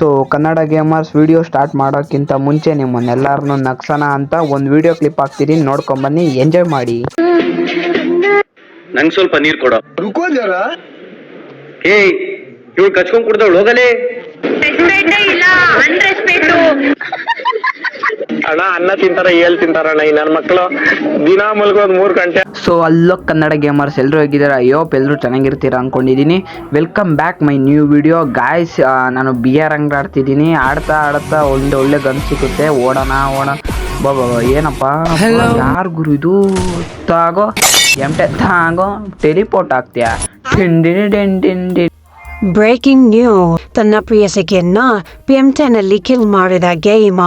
So Kannada gamers video start ಮಾಡೋಕ್ಕಿಂತ ಮುಂಚೆ ನಿಮ್ಮನ್ನೆಲ್ಲರನ್ನು ನಕ್ಸಣ ಅಂತ ಒಂದು ವಿಡಿಯೋ ಕ್ಲಿಪ್ ಹಾಕ್ತೀನಿ ನೋಡ್ಕೊಂಬನ್ನಿ ಎಂಜಾಯ್ ಮಾಡಿ. ನಂಗೆ ಸ್ವಲ್ಪ ನೀರು ಕೊಡೋ. ರುಕೋ ಜರಾ ಏ ಕಚ್ಕೊಂಡ್ ಕುಡ್ದವಳು ಹೋಗಲೇ. ಇಲ್ಲ ಅಣ್ಣ ಅನ್ನ ತಿಂತಾರ ಏಳ್ ತಿಂತಾರಣ್ಣ ಈ ನನ್ನ ಮಕ್ಕಳು ದಿನ ಮಲ್ಗೋದ್ ಮೂರ್ ಗಂಟೆ. ಸೊ ಅಲ್ಲೋ ಕನ್ನಡ ಗೇಮರ್ಸ್ ಎಲ್ಲರೂ ಹೋಗಿದ್ದಾರೆ? ಅಯ್ಯೋಪ್ ಎಲ್ಲರೂ ಚೆನ್ನಾಗಿರ್ತೀರ ಅಂದ್ಕೊಂಡಿದ್ದೀನಿ welcome back my new video guys ನಾನು ಬಿ ಆರ್ ಅಂಗಡಿ ಆಡ್ತಿದ್ದೀನಿ. ಆಡ್ತಾ ಆಡ್ತಾ ಒಳ್ಳೆ ಒಳ್ಳೆ ಗನ್ ಸಿಗುತ್ತೆ ಓಡೋಣ ಓಡೋಣ. ಬಾಬಾ ಏನಪ್ಪ? ಯಾರು ಗುರು ಇದು ತಾಗೋ ಎಂಟೆ ತಾಗೋ ಟೆಲಿಪೋರ್ಟ್ ಆಗ್ತೀಯಾ? ಟಿಂಡಿನಿ ಡಿನ್ ಡಿನ್ ಡಿನ್ ಬ್ರೇಕಿಂಗ್ ನ್ಯೂ ತನ್ನ ಪ್ರಿಯಸೆಗೆಯನ್ನ ಪಿ ಎಂ ಟೆನ್ ಅಲ್ಲಿ ಕಿಲ್ ಮಾಡಿದ ಗೇಮ.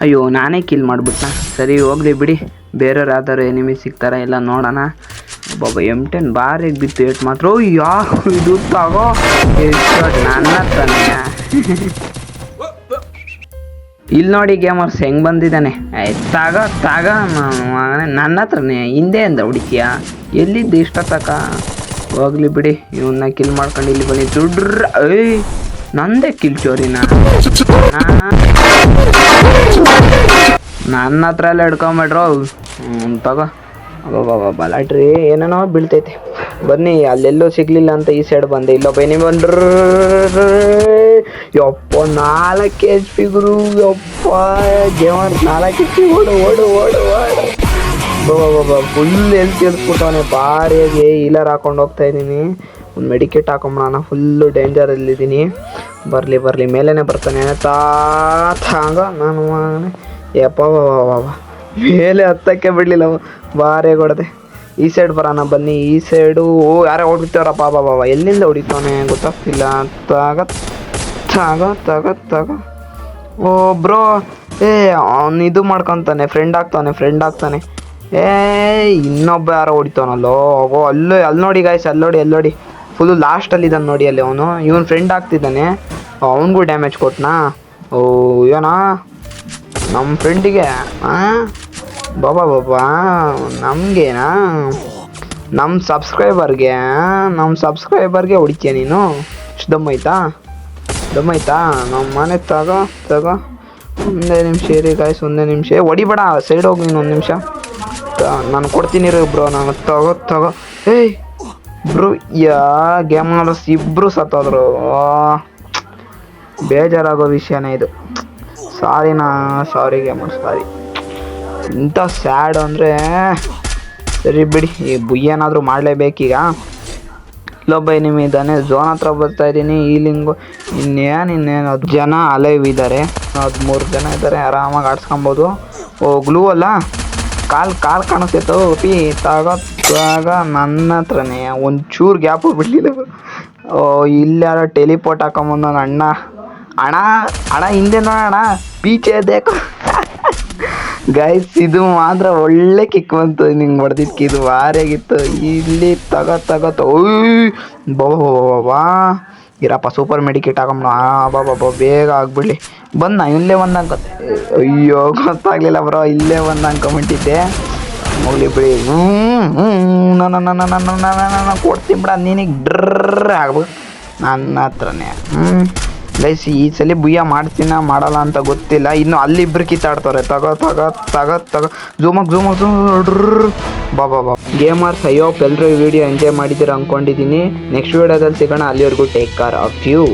ಅಯ್ಯೋ ನಾನೇ ಕಿಲ್ ಮಾಡ್ಬಿಟ್ನ? ಸರಿ ಹೋಗ್ಲಿ ಬಿಡಿ. ಬೇರೆಯವ್ರು ಯಾವ್ದಾರು ಎನಿಮಿ ಸಿಗ್ತಾರ ಇಲ್ಲ ನೋಡೋಣ. ಬಾಬಾ ಎಂ ಟೆನ್ ಬಾರಿಗೆ ಬಿತ್ತು ಏಟ್ ಮಾತ್ರ ಯಾ ಇದು? ತಗೋ. ನನ್ನ ತಾನೆ ಇಲ್ಲಿ ನೋಡಿ ಗೇಮರ್ಸ್ ಹೆಂಗೆ ಬಂದಿದ್ದಾನೆ? ಏ, ತಗ ತಗ ನನ್ನ ಹತ್ರನೇ. ಹಿಂದೆ ಅಂದ ಹುಡುಕಿಯ? ಎಲ್ಲಿದ್ದು ಇಷ್ಟ ತಕ ಹೋಗ್ಲಿ ಬಿಡಿ. ಇವನ್ನ ಕಿಲ್ ಮಾಡ್ಕೊಂಡು ಇಲ್ಲಿ ಬನ್ನಿ. ದುಡ್ರ ಏಯ್, ನಂದೇ ಕಿಲ್ ಚೋರಿ ನನ್ನ ಹತ್ರ ಎಲ್ಲ ಹಿಡ್ಕೊಂಬಿಟ್ರು. ತಗೋ. ಅಬ್ಬಬ್ಬಬ್ಬ ಬಲಾಟ್ರಿ ಏನೇನೋ ಬೀಳ್ತೈತೆ. ಬನ್ನಿ, ಅಲ್ಲೆಲ್ಲೂ ಸಿಗ್ಲಿಲ್ಲ ಅಂತ ಈ ಸೈಡ್ ಬಂದೆ. ಇಲ್ಲೊಬ್ಬ ಏನಿ ಬಂದ್ರ? ಯಪ್ಪ, ನಾಲ್ಕು ಎಚ್ ಪಿ ಗುರು, ಯಪ್ಪ ಜೇವನ್ ನಾಲ್ಕು ಎಚ್ ಪಿ ಓಡು ಓಡು ಓಡು ಓಡು. ಫುಲ್ ಎಲ್ಲಿ ತಿಳ್ಸ್ಬಿಟ್ಟವನೆ ಭಾರಿಯಾಗಿ ಈಲರ್ ಹಾಕೊಂಡು ಹೋಗ್ತಾ ಇದ್ದೀನಿ. ಒಂದು ಮೆಡಿಕೇಟ್ ಹಾಕೊಂಬಿಡೋಣ. ಫುಲ್ಲು ಡೇಂಜರಲ್ಲಿದ್ದೀನಿ ಬರಲಿ ಬರಲಿ. ಮೇಲೇ ಬರ್ತಾನೆ. ತಾಂಗ ನಾನು. ಯಪ್ಪ ಮೇಲೆ ಹತ್ತಕ್ಕೆ ಬಿಡಲಿಲ್ಲ ಭಾರಿ ಹೊಡೆದೆ. ಈ ಸೈಡ್ ಬರೋಣ, ಬನ್ನಿ. ಈ ಸೈಡು ಓ, ಯಾರೇ ಹೊಡಿತಾರಪ್ಪ ಬಾಬಾ ಬಾಬಾ ಎಲ್ಲಿಂದ ಹೊಡಿತಾನೆ ಗೊತ್ತಾಗ್ತಿಲ್ಲ. ತಾಗ ತಾಗ ತಾಗ ತಾಗ. ಓ, ಬ್ರೋ. ಏ, ಅವ್ನು ಇದು ಮಾಡ್ಕೊತಾನೆ. ಫ್ರೆಂಡ್ ಆಗ್ತಾನೆ ಫ್ರೆಂಡ್ ಆಗ್ತಾನೆ. ಏ ಇನ್ನೊಬ್ಬ ಯಾರೋ ಹೊಡಿತಾನಲ್ಲೋ ಓ ಅಲ್ಲೂ, ಅಲ್ಲಿ ನೋಡಿ ಗಾಯ್ಸ್ ಅಲ್ಲಿ ನೋಡಿ ಅಲ್ಲಿ ನೋಡಿ. ಫುಲ್ಲು ಲಾಸ್ಟಲ್ಲಿ ಇದ್ದಾನೆ ನೋಡಿ ಅಲ್ಲಿ ಅವನು. ಇವನ್ ಫ್ರೆಂಡ್ ಆಗ್ತಿದ್ದಾನೆ. ಅವನಿಗೂ ಡ್ಯಾಮೇಜ್ ಕೊಟ್ನಾ? ಓ ಏನಾ ನಮ್ಮ ಫ್ರೆಂಡಿಗೆ ಬಾಬಾ ಬಾಬಾ, ನಮಗೇನಾ? ನಮ್ಮ ಸಬ್ಸ್ಕ್ರೈಬರ್ಗೆ ನಮ್ಮ ಸಬ್ಸ್ಕ್ರೈಬರ್ಗೆ ಹೊಡಿತೀಯ ನೀನು? ಇಷ್ಟು ದಮ್ ಆಯ್ತಾ? ದಮ್ ಆಯ್ತಾ? ನಮ್ಮ ಮನೆ ತಗೋ ತಗೋ. ಒಂದೇ ನಿಮಿಷ ಇರಿ ಗಾಯ್ಸ್ ಒಂದೇ ನಿಮಿಷ. ಹೊಡಿಬೇಡ ಸೈಡ್ ಹೋಗಿ ನೀನು ಒಂದು ನಿಮಿಷ. ನಾನು ಕೊಡ್ತೀನಿ ರೀ ಬ್ರೋ, ನಾನು ತಗೋ ತಗೋ. ಏಯ್, ಬ್ರೋ, ಯಾ ಗೇಮ್ ಆಡೋಸ್ ಇಬ್ಬರು ಸತ್ತೋದ್ರು. ಬೇಜಾರಾಗೋ ವಿಷಯನೇ ಇದು. ಸಾರಿನಾ ಸಾರಿ ಗೇಮರ್ ಸಾರಿ ಇಂಥ ಸ್ಯಾಡ್ ಅಂದರೆ, ಸರಿ ಬಿಡಿ, ಈ ಬುಯ್ಯನಾದರೂ ಮಾಡಲೇಬೇಕೀಗ. ಇಲ್ಲೊಬ್ಬ ನಿಮಗೆ ಇದ್ದಾನೆ ಝೋನ್ ಹತ್ರ ಬರ್ತಾ ಇದ್ದೀನಿ ಈಲಿಂಗು ಇನ್ನೇನು ಇನ್ನೇನು ಅದು ಜನ ಅಲೈವ್ ಇದ್ದಾರೆ ಹದಿಮೂರು ಜನ ಇದ್ದಾರೆ ಆರಾಮಾಗಿ ಆಡ್ಸ್ಕೊಬೋದು. ಓ ಗ್ಲೂ ಅಲ್ಲ? ಕಾಲು ಕಾಲು ಕಾಣಿಸ್ತೈತೋ ಪಿ ತಾಗ ತಗ ನನ್ನ ಹತ್ರನೇ. ಒಂಚೂರು ಗ್ಯಾಪು ಬಿಡಲಿಲ್ಲ ಓ, ಇಲ್ಲಾರ ಟೆಲಿಪೋರ್ಟ್ ಹಾಕೊಂಬಂದ ಅಣ್ಣ. ಅಣ್ಣ ಅಣ್ಣ, ಹಿಂದೆ ನೋಡೋಣ ಪೀಚೆ ದೇಕು ಗೈಸ್ ಇದು ಮಾತ್ರ ಒಳ್ಳೆ ಕಿಕ್ ಬಂತು. ನಿಂಗೆ ಹೊಡೆದಿದ್ದಕ್ಕೆ ಇದು ಭಾರಿಯಾಗಿತ್ತು ಇಲ್ಲಿ ತಗೋ ತಗೋ ಓಯ್ ಬಾಬಾ ಇರಪ್ಪ ಸೂಪರ್ ಮೆಡಿಕೇಟ್ ಹಾಕೊಂಬ ಬಾಬಾ ಬೇಗ ಆಗ್ಬಿಡ್ಲಿ. ಬಂದ ಇಲ್ಲೇ ಒಂದು ಅಂಕ ಅಯ್ಯೋ, ಗೊತ್ತಾಗ್ಲಿಲ್ಲ ಬ್ರೋ, ಇಲ್ಲೇ ಒಂದು ಅಂಕೊಂಬಿಟ್ಟಿದ್ದೆ ಹೋಗ್ಲಿ ಬಿಡಿ. ಹ್ಞೂ ನನ್ನ ನನ್ನ ನನ್ನ ಕೊಡ್ತೀನಿ ಬಿಡ. ನಿನಗೆ ಡ್ರ ಆಗ್ಬೇಕು ನನ್ನ ಹತ್ರನೇ. ಹ್ಞೂ ಗೈಸ್ ಈ ಸಲ ಬುಯ್ಯ ಮಾಡ್ತೀನ, ಮಾಡಲ್ಲ ಅಂತ ಗೊತ್ತಿಲ್ಲ. ಇನ್ನು ಅಲ್ಲಿಬ್ರು ಕಿತ್ತಾಡ್ತಾರೆ. ತಗೋ, ತಗ ತಗ, ತಗೋ. ಝೂಮಾಗ್ ಝೂಮಾಗ್ ಝೂಮ್ ಬಾ ಗೇಮರ್ಸ್ ಅಯ್ಯೋ ಎಲ್ಲರೂ ವಿಡಿಯೋ ಎಂಜಾಯ್ ಮಾಡಿದ್ದೀರ ಅಂದ್ಕೊಂಡಿದ್ದೀನಿ ನೆಕ್ಸ್ಟ್ ವಿಡಿಯೋದಲ್ಲಿ ಸಿಗೋಣ. ಅಲ್ಲಿವರೆಗೂ ಟೇಕ್ ಕೇರ್ ಆಫ್ ಯು.